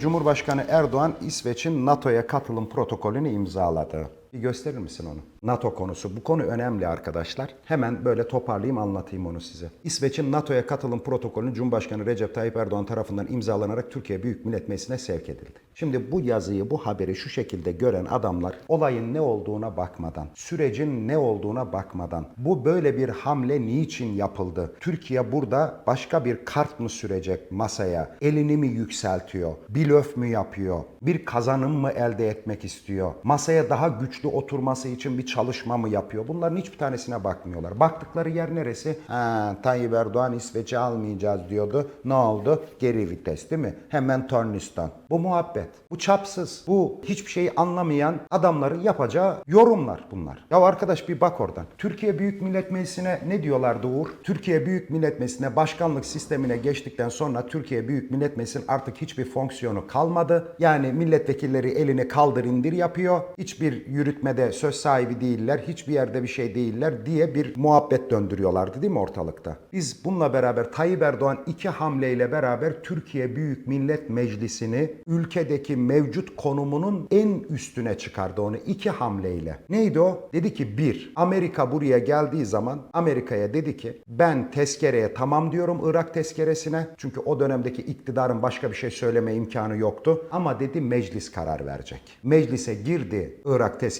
Cumhurbaşkanı Erdoğan İsveç'in NATO'ya katılım protokolünü imzaladı. Bir gösterir misin onu? NATO konusu. Bu konu önemli arkadaşlar. Hemen böyle toparlayayım anlatayım onu size. İsveç'in NATO'ya katılım protokolünü Cumhurbaşkanı Recep Tayyip Erdoğan tarafından imzalanarak Türkiye Büyük Millet Meclisi'ne sevk edildi. Şimdi bu yazıyı, bu haberi şu şekilde gören adamlar olayın ne olduğuna bakmadan, sürecin ne olduğuna bakmadan, bu böyle bir hamle niçin yapıldı? Türkiye burada başka bir kart mı sürecek masaya? Elini mi yükseltiyor? Blöf mü yapıyor? Bir kazanım mı elde etmek istiyor? Masaya daha güçlü oturması için bir çalışma mı yapıyor? Bunların hiçbir tanesine bakmıyorlar. Baktıkları yer neresi? Ha, Tayyip Erdoğan İsveç'i almayacağız diyordu. Ne oldu? Geri vites değil mi? Hemen Tornistan. Bu muhabbet. Bu çapsız. Bu hiçbir şeyi anlamayan adamların yapacağı yorumlar bunlar. Ya arkadaş bir bak oradan. Türkiye Büyük Millet Meclisi'ne ne diyorlardı Uğur? Türkiye Büyük Millet Meclisi'ne başkanlık sistemine geçtikten sonra Türkiye Büyük Millet Meclisi'nin artık hiçbir fonksiyonu kalmadı. Yani milletvekilleri elini kaldır indir yapıyor. Hiçbir yürütmede söz sahibi değiller. Hiçbir yerde bir şey değiller diye bir muhabbet döndürüyorlardı değil mi ortalıkta? Biz bununla beraber Tayyip Erdoğan iki hamleyle beraber Türkiye Büyük Millet Meclisi'ni ülkedeki mevcut konumunun en üstüne çıkardı onu iki hamleyle. Neydi o? Dedi ki bir, Amerika buraya geldiği zaman Amerika'ya dedi ki ben tezkereye tamam diyorum Irak tezkeresine. Çünkü o dönemdeki iktidarın başka bir şey söyleme imkanı yoktu. Ama dedi meclis karar verecek. Meclise girdi Irak tezkeresi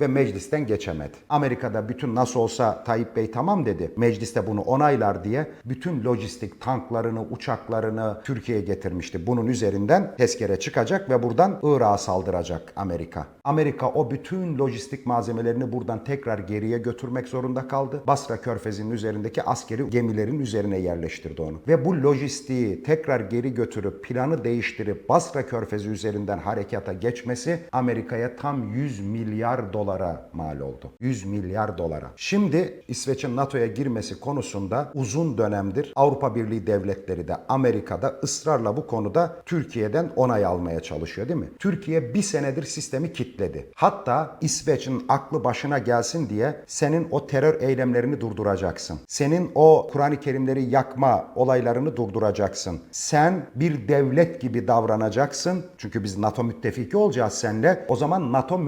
ve meclisten geçemedi. Amerika'da bütün nasıl olsa Tayyip Bey tamam dedi. Mecliste bunu onaylar diye bütün lojistik tanklarını, uçaklarını Türkiye'ye getirmişti. Bunun üzerinden tezkere çıkacak ve buradan Irak'a saldıracak Amerika. Amerika o bütün lojistik malzemelerini buradan tekrar geriye götürmek zorunda kaldı. Basra Körfezi'nin üzerindeki askeri gemilerin üzerine yerleştirdi onu. Ve bu lojistiği tekrar geri götürüp planı değiştirip Basra Körfezi üzerinden harekata geçmesi Amerika'ya tam 100 milyar dolara mal oldu. 100 milyar dolara. Şimdi İsveç'in NATO'ya girmesi konusunda uzun dönemdir Avrupa Birliği devletleri de Amerika'da ısrarla bu konuda Türkiye'den onay almaya çalışıyor değil mi? Türkiye bir senedir sistemi kitledi. Hatta İsveç'in aklı başına gelsin diye senin o terör eylemlerini durduracaksın. Senin o Kur'an-ı Kerimleri yakma olaylarını durduracaksın. Sen bir devlet gibi davranacaksın. Çünkü biz NATO müttefiki olacağız seninle. O zaman NATO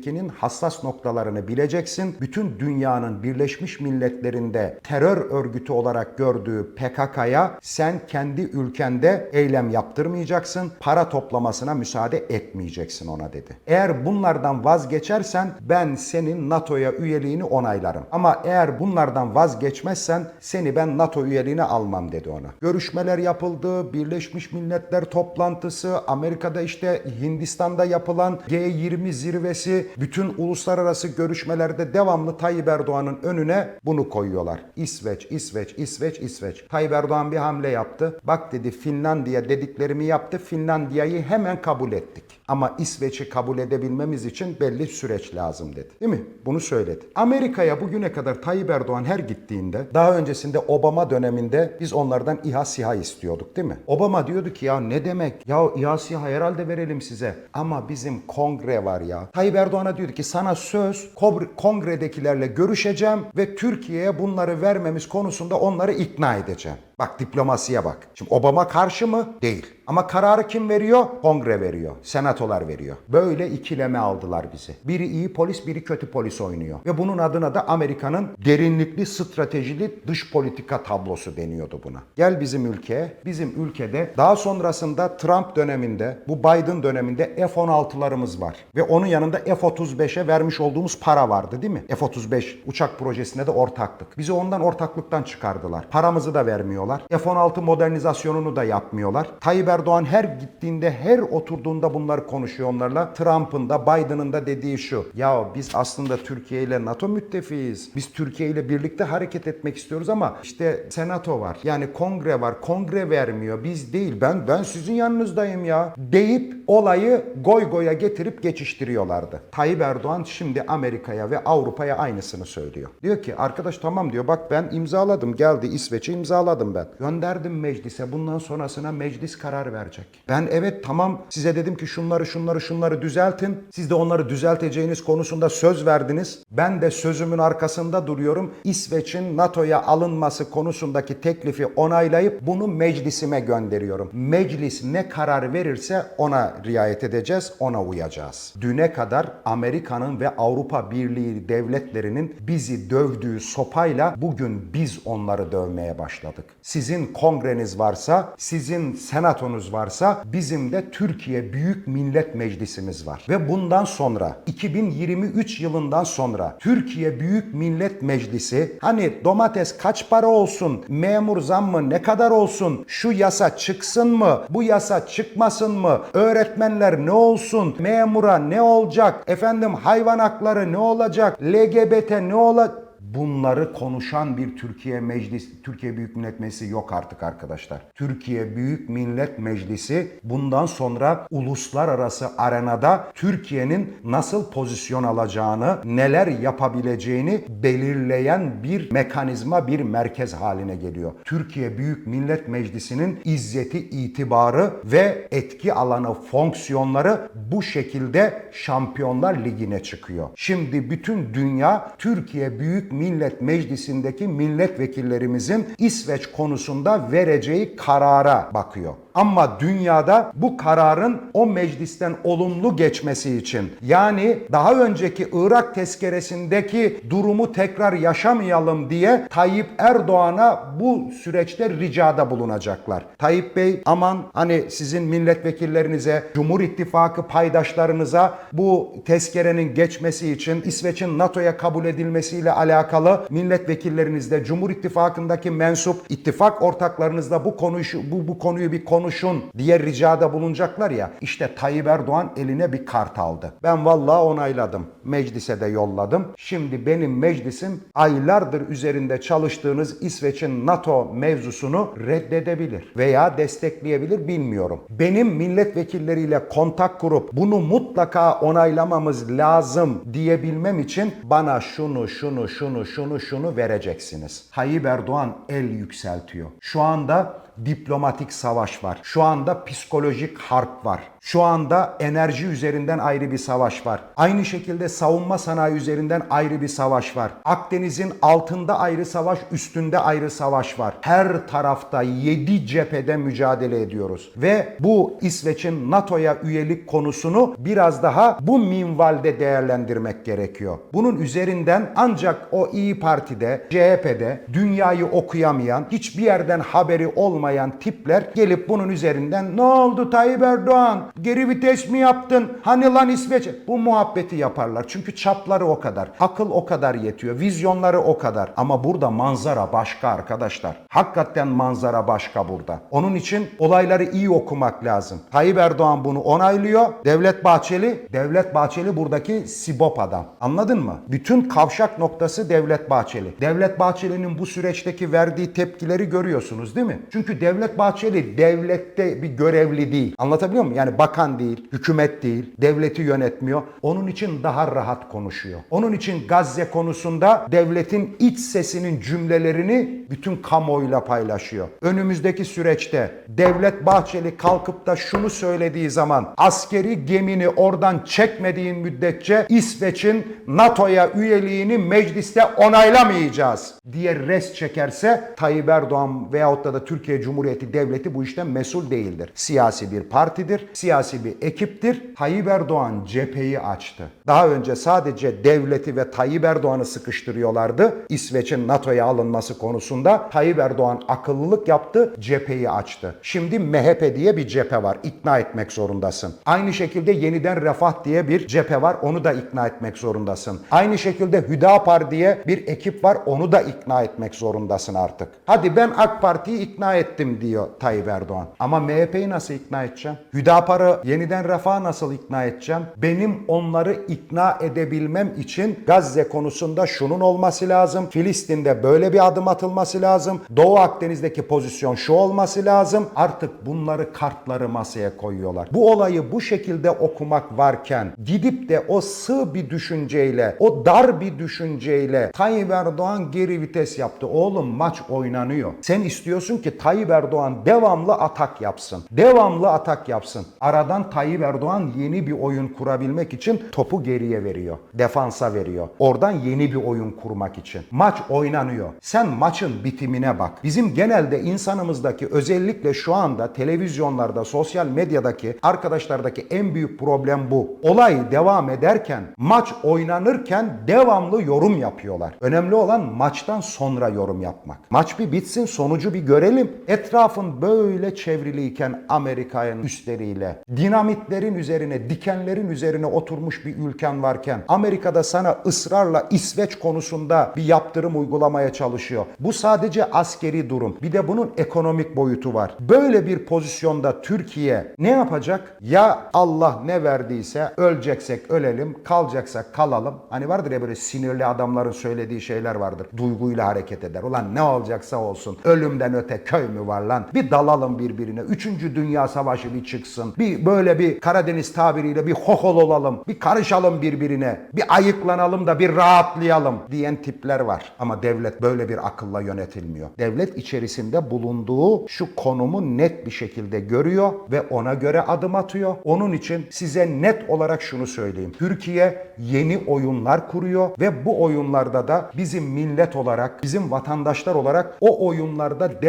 müttefikinin hassas noktalarını bileceksin. Bütün dünyanın Birleşmiş Milletler'inde terör örgütü olarak gördüğü PKK'ya sen kendi ülkende eylem yaptırmayacaksın. Para toplamasına müsaade etmeyeceksin ona dedi. Eğer bunlardan vazgeçersen ben senin NATO'ya üyeliğini onaylarım. Ama eğer bunlardan vazgeçmezsen seni ben NATO üyeliğine almam dedi ona. Görüşmeler yapıldı. Birleşmiş Milletler toplantısı, Amerika'da işte Hindistan'da yapılan G20 zirvesi, bütün uluslararası görüşmelerde devamlı Tayyip Erdoğan'ın önüne bunu koyuyorlar. İsveç, İsveç, İsveç, İsveç. Tayyip Erdoğan bir hamle yaptı. Bak dedi Finlandiya dediklerimi yaptı. Finlandiya'yı hemen kabul ettik. Ama İsveç'i kabul edebilmemiz için belli süreç lazım dedi. Değil mi? Bunu söyledi. Amerika'ya bugüne kadar Tayyip Erdoğan her gittiğinde daha öncesinde Obama döneminde biz onlardan İHA SİHA istiyorduk değil mi? Obama diyordu ki ya ne demek? Ya İHA SİHA herhalde verelim size. Ama bizim kongre var ya. Tayyip Erdoğan'a diyordu ki sana söz kongredekilerle görüşeceğim ve Türkiye'ye bunları vermemiz konusunda onları ikna edeceğim. Bak diplomasiye bak. Şimdi Obama karşı mı? Değil. Ama kararı kim veriyor? Kongre veriyor. Senatolar veriyor. Böyle ikileme aldılar bizi. Biri iyi polis, biri kötü polis oynuyor. Ve bunun adına da Amerika'nın derinlikli, stratejili dış politika tablosu deniyordu buna. Gel bizim ülkeye. Bizim ülkede daha sonrasında Trump döneminde, bu Biden döneminde F-16'larımız var. Ve onun yanında F-35'e vermiş olduğumuz para vardı değil mi? F-35 uçak projesinde de ortaklık. Bizi ondan ortaklıktan çıkardılar. Paramızı da vermiyorlar. F-16 modernizasyonunu da yapmıyorlar. Tayyip Erdoğan her gittiğinde, her oturduğunda bunları konuşuyor onlarla. Trump'ın da Biden'ın da dediği şu. Ya biz aslında Türkiye ile NATO müttefiyiz. Biz Türkiye ile birlikte hareket etmek istiyoruz ama işte senato var. Yani kongre var. Kongre vermiyor. Biz değil. Ben ben sizin yanınızdayım ya. Deyip olayı goy goya getirip geçiştiriyorlardı. Tayyip Erdoğan şimdi Amerika'ya ve Avrupa'ya aynısını söylüyor. Diyor ki arkadaş tamam diyor bak ben imzaladım geldi İsveç'e imzaladım ben. Gönderdim meclise bundan sonrasına meclis karar verecek. Ben evet tamam size dedim ki şunları şunları şunları düzeltin. Siz de onları düzelteceğiniz konusunda söz verdiniz. Ben de sözümün arkasında duruyorum. İsveç'in NATO'ya alınması konusundaki teklifi onaylayıp bunu meclisime gönderiyorum. Meclis ne karar verirse ona riayet edeceğiz, ona uyacağız. Düne kadar Amerika'nın ve Avrupa Birliği devletlerinin bizi dövdüğü sopayla bugün biz onları dövmeye başladık. Sizin kongreniz varsa, sizin senatonuz varsa bizim de Türkiye Büyük Millet Meclisimiz var. Ve bundan sonra 2023 yılından sonra Türkiye Büyük Millet Meclisi hani domates kaç para olsun, memur zammı ne kadar olsun, şu yasa çıksın mı, bu yasa çıkmasın mı, öğretmenler ne olsun, memura ne olacak, efendim hayvan hakları ne olacak, LGBT ne olacak, Bunları konuşan bir Türkiye Meclis, Türkiye Büyük Millet Meclisi yok artık arkadaşlar. Türkiye Büyük Millet Meclisi bundan sonra uluslararası arenada Türkiye'nin nasıl pozisyon alacağını, neler yapabileceğini belirleyen bir mekanizma, bir merkez haline geliyor. Türkiye Büyük Millet Meclisi'nin izzeti, itibarı ve etki alanı, fonksiyonları bu şekilde Şampiyonlar Ligi'ne çıkıyor. Şimdi bütün dünya Türkiye Büyük Millet Meclisi'ndeki milletvekillerimizin İsveç konusunda vereceği karara bakıyor. Ama dünyada bu kararın o meclisten olumlu geçmesi için yani daha önceki Irak tezkeresindeki durumu tekrar yaşamayalım diye Tayyip Erdoğan'a bu süreçte ricada bulunacaklar. Tayyip Bey aman hani sizin milletvekillerinize, Cumhur İttifakı paydaşlarınıza bu tezkerenin geçmesi için İsveç'in NATO'ya kabul edilmesiyle alakalı milletvekillerinizle Cumhur İttifakı'ndaki mensup ittifak ortaklarınızla bu konuyu bu, bu konuyu bir konuşun diye ricada bulunacaklar ya. İşte Tayyip Erdoğan eline bir kart aldı. Ben vallahi onayladım. Meclise de yolladım. Şimdi benim meclisim aylardır üzerinde çalıştığınız İsveç'in NATO mevzusunu reddedebilir veya destekleyebilir bilmiyorum. Benim milletvekilleriyle kontak kurup bunu mutlaka onaylamamız lazım diyebilmem için bana şunu şunu şunu şunu şunu vereceksiniz. Tayyip Erdoğan el yükseltiyor. Şu anda diplomatik savaş var. Şu anda psikolojik harp var. Şu anda enerji üzerinden ayrı bir savaş var. Aynı şekilde savunma sanayi üzerinden ayrı bir savaş var. Akdeniz'in altında ayrı savaş, üstünde ayrı savaş var. Her tarafta 7 cephede mücadele ediyoruz. Ve bu İsveç'in NATO'ya üyelik konusunu biraz daha bu minvalde değerlendirmek gerekiyor. Bunun üzerinden ancak o İyi Parti'de, CHP'de dünyayı okuyamayan, hiçbir yerden haberi olmayan tipler gelip bunun üzerinden ne oldu Tayyip Erdoğan? Geri vites mi yaptın? Hani lan İsveç? Bu muhabbeti yaparlar. Çünkü çapları o kadar. Akıl o kadar yetiyor. Vizyonları o kadar. Ama burada manzara başka arkadaşlar. Hakikaten manzara başka burada. Onun için olayları iyi okumak lazım. Tayyip Erdoğan bunu onaylıyor. Devlet Bahçeli, Devlet Bahçeli buradaki sibop adam. Anladın mı? Bütün kavşak noktası Devlet Bahçeli. Devlet Bahçeli'nin bu süreçteki verdiği tepkileri görüyorsunuz değil mi? Çünkü Devlet Bahçeli devlette bir görevli değil. Anlatabiliyor muyum? Yani bakan değil, hükümet değil, devleti yönetmiyor. Onun için daha rahat konuşuyor. Onun için Gazze konusunda devletin iç sesinin cümlelerini bütün kamuoyuyla paylaşıyor. Önümüzdeki süreçte Devlet Bahçeli kalkıp da şunu söylediği zaman askeri gemini oradan çekmediğin müddetçe İsveç'in NATO'ya üyeliğini mecliste onaylamayacağız diye res çekerse Tayyip Erdoğan veyahut da, da Türkiye Cumhuriyeti Devleti bu işten mesul değildir. Siyasi bir partidir, siyasi bir ekiptir. Tayyip Erdoğan cepheyi açtı. Daha önce sadece devleti ve Tayyip Erdoğan'ı sıkıştırıyorlardı. İsveç'in NATO'ya alınması konusunda Tayyip Erdoğan akıllılık yaptı, cepheyi açtı. Şimdi MHP diye bir cephe var. İkna etmek zorundasın. Aynı şekilde yeniden Refah diye bir cephe var. Onu da ikna etmek zorundasın. Aynı şekilde Hüdapar diye bir ekip var. Onu da ikna etmek zorundasın artık. Hadi ben AK Parti'yi ikna ettim. Ettim diyor Tayyip Erdoğan. Ama MHP'yi nasıl ikna edeceğim? Hüdapar'ı yeniden refaha nasıl ikna edeceğim? Benim onları ikna edebilmem için Gazze konusunda şunun olması lazım. Filistin'de böyle bir adım atılması lazım. Doğu Akdeniz'deki pozisyon şu olması lazım. Artık bunları kartları masaya koyuyorlar. Bu olayı bu şekilde okumak varken gidip de o sığ bir düşünceyle, o dar bir düşünceyle Tayyip Erdoğan geri vites yaptı. Oğlum maç oynanıyor. Sen istiyorsun ki Tayyip Erdoğan devamlı atak yapsın. Devamlı atak yapsın. Aradan Tayyip Erdoğan yeni bir oyun kurabilmek için topu geriye veriyor. Defansa veriyor. Oradan yeni bir oyun kurmak için. Maç oynanıyor. Sen maçın bitimine bak. Bizim genelde insanımızdaki özellikle şu anda televizyonlarda, sosyal medyadaki arkadaşlardaki en büyük problem bu. Olay devam ederken, maç oynanırken devamlı yorum yapıyorlar. Önemli olan maçtan sonra yorum yapmak. Maç bir bitsin, sonucu bir görelim. Etrafın böyle çevriliyken Amerika'nın üstleriyle, dinamitlerin üzerine, dikenlerin üzerine oturmuş bir ülken varken, Amerika'da sana ısrarla İsveç konusunda bir yaptırım uygulamaya çalışıyor. Bu sadece askeri durum. Bir de bunun ekonomik boyutu var. Böyle bir pozisyonda Türkiye ne yapacak? Ya Allah ne verdiyse öleceksek ölelim, kalacaksak kalalım. Hani vardır ya böyle sinirli adamların söylediği şeyler vardır. Duyguyla hareket eder. Ulan ne olacaksa olsun. Ölümden öte köy mü var lan? Bir dalalım birbirine. Üçüncü Dünya Savaşı bir çıksın. Bir böyle bir Karadeniz tabiriyle bir hohol olalım. Bir karışalım birbirine. Bir ayıklanalım da bir rahatlayalım diyen tipler var. Ama devlet böyle bir akılla yönetilmiyor. Devlet içerisinde bulunduğu şu konumu net bir şekilde görüyor ve ona göre adım atıyor. Onun için size net olarak şunu söyleyeyim. Türkiye yeni oyunlar kuruyor ve bu oyunlarda da bizim millet olarak, bizim vatandaşlar olarak o oyunlarda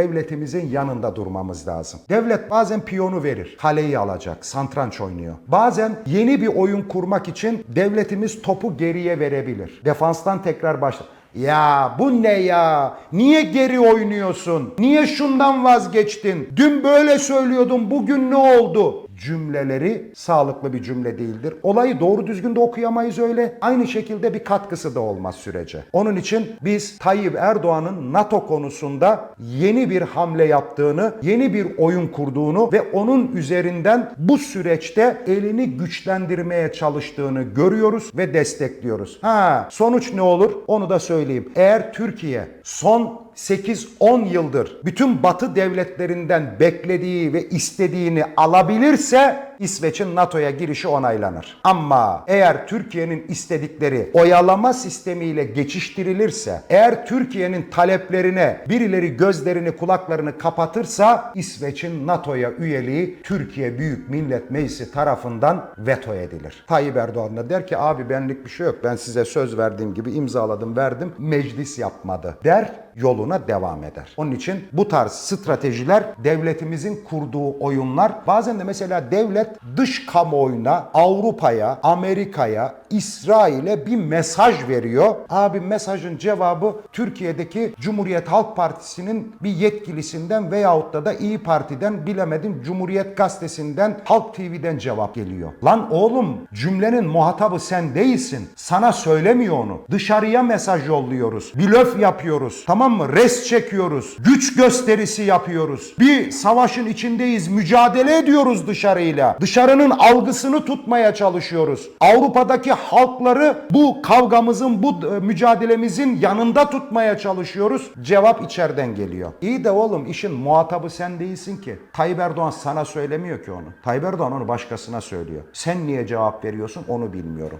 devletimizin yanında durmamız lazım. Devlet bazen piyonu verir, kaleyi alacak, santranç oynuyor. Bazen yeni bir oyun kurmak için devletimiz topu geriye verebilir. Defanstan tekrar başla. Ya bu ne ya? Niye geri oynuyorsun? Niye şundan vazgeçtin? Dün böyle söylüyordun, bugün ne oldu? Cümleleri sağlıklı bir cümle değildir. Olayı doğru düzgün de okuyamayız öyle. Aynı şekilde bir katkısı da olmaz sürece. Onun için biz Tayyip Erdoğan'ın NATO konusunda yeni bir hamle yaptığını, yeni bir oyun kurduğunu ve onun üzerinden bu süreçte elini güçlendirmeye çalıştığını görüyoruz ve destekliyoruz. Ha, sonuç ne olur? Onu da söyleyeyim. Eğer Türkiye son 8-10 yıldır bütün batı devletlerinden beklediği ve istediğini alabilirse İsveç'in NATO'ya girişi onaylanır. Ama eğer Türkiye'nin istedikleri oyalama sistemiyle geçiştirilirse, eğer Türkiye'nin taleplerine birileri gözlerini kulaklarını kapatırsa İsveç'in NATO'ya üyeliği Türkiye Büyük Millet Meclisi tarafından veto edilir. Tayyip Erdoğan da der ki abi benlik bir şey yok. Ben size söz verdiğim gibi imzaladım verdim. Meclis yapmadı der yoluna devam eder. Onun için bu tarz stratejiler devletimizin kurduğu oyunlar bazen de mesela devlet dış kamuoyuna, Avrupa'ya, Amerika'ya, İsrail'e bir mesaj veriyor. Abi mesajın cevabı Türkiye'deki Cumhuriyet Halk Partisi'nin bir yetkilisinden veyahut da da İyi Parti'den bilemedim Cumhuriyet Gazetesi'nden Halk TV'den cevap geliyor. Lan oğlum cümlenin muhatabı sen değilsin. Sana söylemiyor onu. Dışarıya mesaj yolluyoruz. Blöf yapıyoruz. Tamam mı? Res çekiyoruz. Güç gösterisi yapıyoruz. Bir savaşın içindeyiz. Mücadele ediyoruz dışarıyla. Dışarının algısını tutmaya çalışıyoruz. Avrupa'daki halkları bu kavgamızın, bu e, mücadelemizin yanında tutmaya çalışıyoruz. Cevap içeriden geliyor. İyi de oğlum işin muhatabı sen değilsin ki. Tayyip Erdoğan sana söylemiyor ki onu. Tayyip Erdoğan onu başkasına söylüyor. Sen niye cevap veriyorsun onu bilmiyorum.